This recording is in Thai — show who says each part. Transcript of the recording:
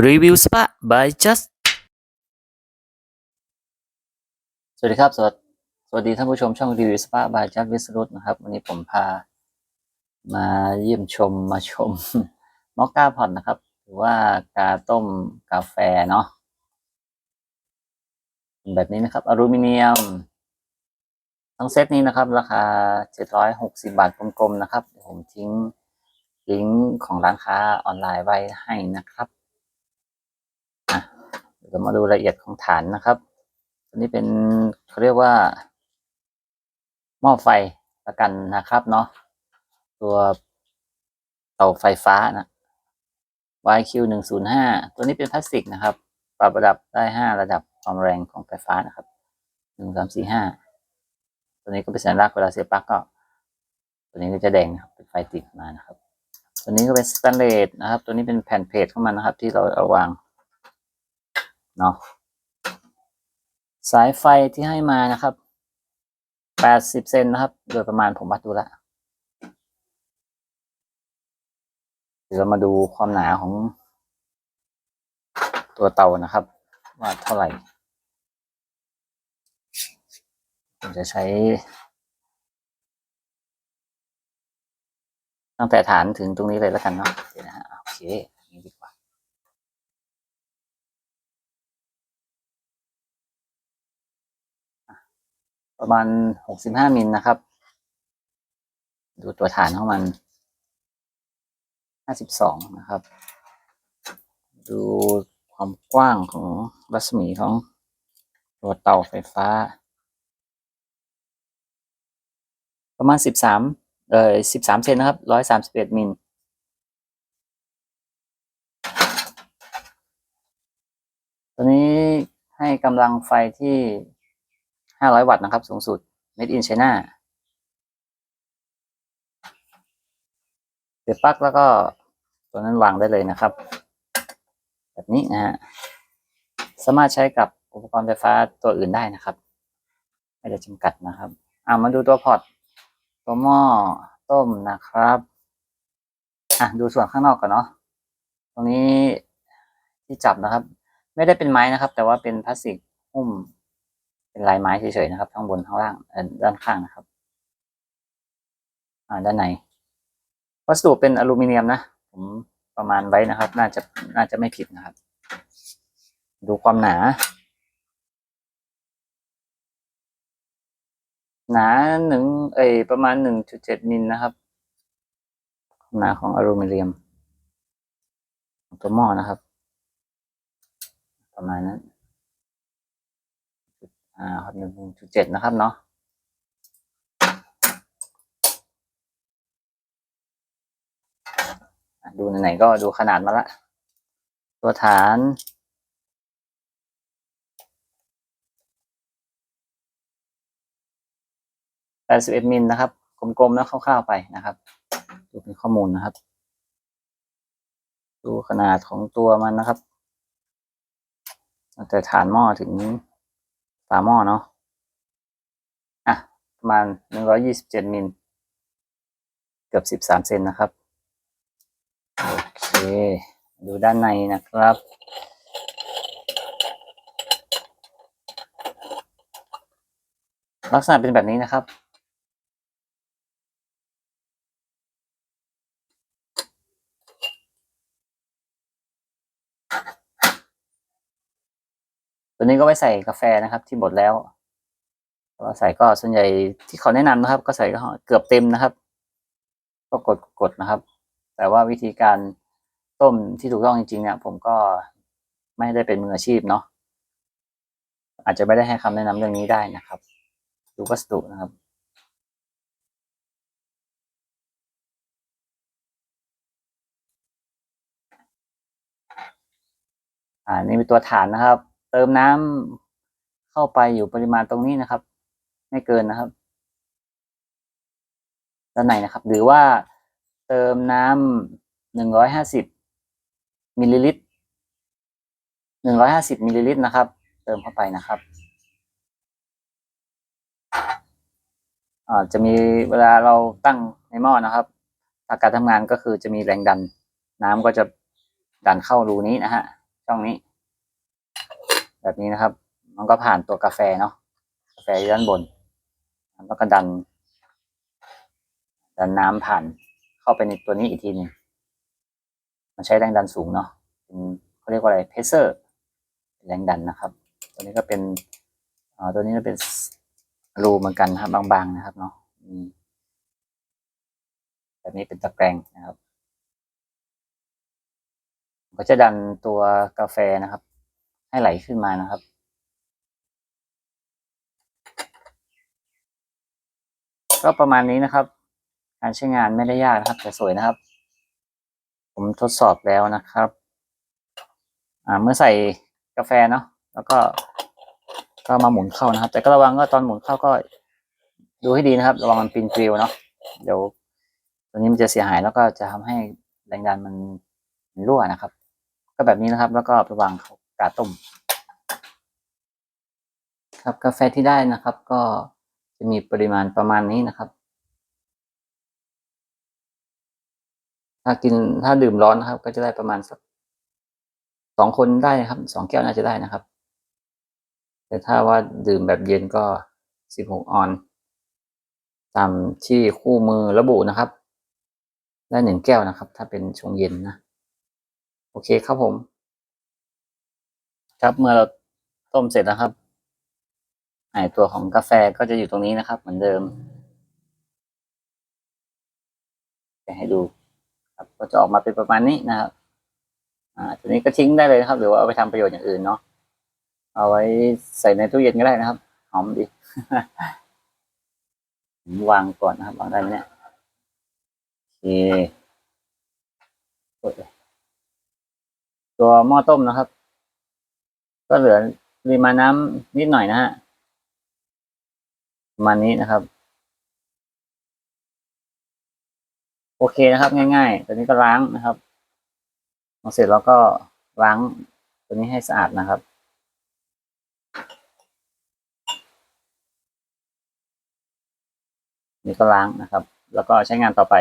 Speaker 1: รีวิวสปา by just สวัสดีครับ สวัสดีสวัสดีท่านผู้ชมช่องรีวิวสปา by just วิสรุตนะครับ วันนี้ผมพามาเยี่ยมชมมาชมมอคก้าพอตนะครับ หรือว่ากาต้มกาแฟเนาะแบบนี้นะครับ อลูมิเนียม ทั้งเซตนี้นะครับ ราคา 760 บาทกลมๆนะครับผมทิ้งลิงก์ของร้านค้าออนไลน์ไว้ให้นะครับ เดี๋ยวเรามาดูรายละเอียดของฐานนะครับ อันนี้เป็นเขาเรียกว่า หม้อไฟประกันนะครับเนาะ ตัวเตาไฟฟ้านะ YQ หนึ่งศูนย์ห้าตัวนี้เป็นพลาสติกนะครับ ปรับระดับได้ห้าระดับความแรงของไฟฟ้านะครับหนึ่งสามสี่ห้าตัวนี้ก็เป็นสัญลักษณ์เวลาเสียบปลั๊กก็ ตัวนี้ก็จะแดงนะครับเป็นไฟติดมานะครับ ตัวนี้ก็เป็นสแตนเลสนะครับ ตัวนี้เป็นแผ่นเพจของมันนะครับ ที่เราเอาวาง เนาะสายไฟที่ให้มานะครับแปดสิบเซนนะครับ โดยประมาณผมวัดดูละเดี๋ยวเรามาดูความหนาของตัวเตานะครับ ว่าเท่าไหร่ผมจะใช้ ตั้งแต่ฐานถึงตรงนี้เลยแล้วกันเนาะเดี๋ยวนะฮะโอเคอันนี้ดีกว่า ประมาณหกสิบห้ามิลนะครับ ดูตัวฐานของมันห้าสิบสองนะครับ ดูความกว้างของรัศมีของตัวเตาไฟฟ้า ประมาณสิบสามเอ่อสิบสามเซนนะครับร้อยสามสิบเอ็ดมิลตัวนี้ให้กำลังไฟที่ 500 วัตต์นะครับ สูงสุด Made in China เสียบปลั๊กแล้วก็ตัวนั้นวางได้เลยนะครับ แบบนี้นะฮะสามารถใช้กับอุปกรณ์ไฟฟ้าตัวอื่นได้นะครับ ไม่ได้จำกัดนะครับอ่ามาดูตัวพอร์ตตัวหม้อต้มนะครับอะดูส่วนข้างนอกก่อนเนาะตรงนี้ที่จับนะครับ ไม่ได้เป็นไม้นะครับ แต่ว่าเป็นพลาสติกหุ้ม เป็นลายไม้เฉยๆนะครับข้างบนข้างล่างด้านข้างนะครับ อ่าด้านในวัสดุเป็นอลูมิเนียมนะผมประมาณไว้นะครับ น่าจะน่าจะไม่ผิดนะครับ ดูความหนา หนาหนึ่งเอยประมาณหนึ่งจุดเจ็ดมิลนะครับความหนาของอลูมิเนียมของตัวหม้อนะครับ ประมาณนั้น อ่าครับหนึ่งจุดเจ็ดนะครับเนาะดูไหนๆก็ดูขนาดมาละ ตัวฐานแปดสิบเอ็ดมิลนะครับ กลมๆ แล้วคร่าวๆ ไปนะครับ ดูเป็นข้อมูลนะครับ ดูขนาดของตัวมันนะครับตั้งแต่ฐานหม้อถึง ฝาหม้อเนาะอะประมาณหนึ่งร้อยี่สิบเจ็ดมิลเกือบสิบสามเซนนะครับ โอเค ดูด้านในนะครับ ลักษณะเป็นแบบนี้นะครับ ตัวนี้ก็ไว้ใส่กาแฟนะครับ ที่บดแล้วก็ใส่ก็ส่วนใหญ่ที่เขาแนะนำนะครับ ก็ใส่ก็เกือบเต็มนะครับ ก็กดกดนะครับ แต่ว่าวิธีการต้มที่ถูกต้องจริงๆเนี่ยผมก็ไม่ได้เป็นมืออาชีพเนาะอาจจะไม่ได้ให้คำแนะนำเรื่องนี้ได้นะครับ ดูวัสดุนะครับอ่านี่เป็นตัวฐานนะครับ เติมน้ำเข้าไปอยู่ปริมาณตรงนี้นะครับ ไม่เกินนะครับ ด้านในนะครับ หรือว่าเติมน้ำหนึ่งร้อยห้าสิบมิลลิลิตรหนึ่งร้อยห้าสิบมิลลิลิตรนะครับ เติมเข้าไปนะครับจะมีเวลาเราตั้งในหม้อนะครับอาการทำงานก็คือจะมีแรงดัน น้ำก็จะดันเข้ารูนี้นะฮะช่องนี้ แบบนี้นะครับ มันก็ผ่านตัวกาแฟเนาะกาแฟอยู่ด้านบนแล้วก็ดัน ดันน้ำผ่านเข้าไปในตัวนี้อีกทีนึงมันใช้แรงดันสูงเนาะเป็นเขาเรียกว่าอะไรเพเซอร์แรงดันนะครับ ตัวนี้ก็เป็นอ่าตัวนี้ก็เป็นรูเหมือนกันครับบางๆนะครับเนาะแบบนี้เป็นตะแกรงนะครับ ก็จะดันตัวกาแฟนะครับ ให้ไหลขึ้นมานะครับ ก็ประมาณนี้นะครับ การใช้งานไม่ได้ยากนะครับ แต่สวยนะครับ ผมทดสอบแล้วนะครับ อ่าเมื่อใส่กาแฟเนาะแล้วก็ก็มาหมุนเข้านะครับ แต่ก็ระวังก็ตอนหมุนเข้าก็ดูให้ดีนะครับ ระวังมันปีนปลิวเนาะเดี๋ยวตัวนี้มันจะเสียหายแล้วก็จะทำให้แรงดันมันรั่วนะครับ ก็แบบนี้นะครับ แล้วก็ไปวางเขาาต้ม ครับกาแฟที่ได้นะครับ ก็จะมีปริมาณประมาณนี้นะครับ ถ้ากินถ้าดื่มร้อนนะครับ ก็จะได้ประมาณสักสองคนได้นะครับสองแก้วน่าจะได้นะครับ แต่ถ้าว่าดื่มแบบเย็นก็สิบหกออนซ์ตามที่คู่มือระบุนะครับ ได้หนึ่งแก้วนะครับ ถ้าเป็นชงเย็นนะ โอเคครับผม ครับเมื่อเราต้มเสร็จนะครับไอตัวของกาแฟก็จะอยู่ตรงนี้นะครับ เหมือนเดิมจะให้ดูครับก็จะออกมาเป็นประมาณนี้นะครับ อ่าตัวนี้ก็ทิ้งได้เลยนะครับ หรือว่าเอาไปทำประโยชน์อย่างอื่นเนาะเอาไว้ใส่ในตู้เย็นก็ได้นะครับ หอมดีผมวางก่อนนะครับวางได้ไหมเนี่ยโอเคกดเลยตัวหม้อต้มนะครับ ก็เหลือริมาน้ำนิดหน่อยนะฮะประมาณนี้นะครับ โอเคนะครับ ง่ายๆตัวนี้ก็ล้างนะครับพอเสร็จแล้วก็ล้างตัวนี้ให้สะอาดนะครับนี่ก็ล้างนะครับ แล้วก็ใช้งานต่อไป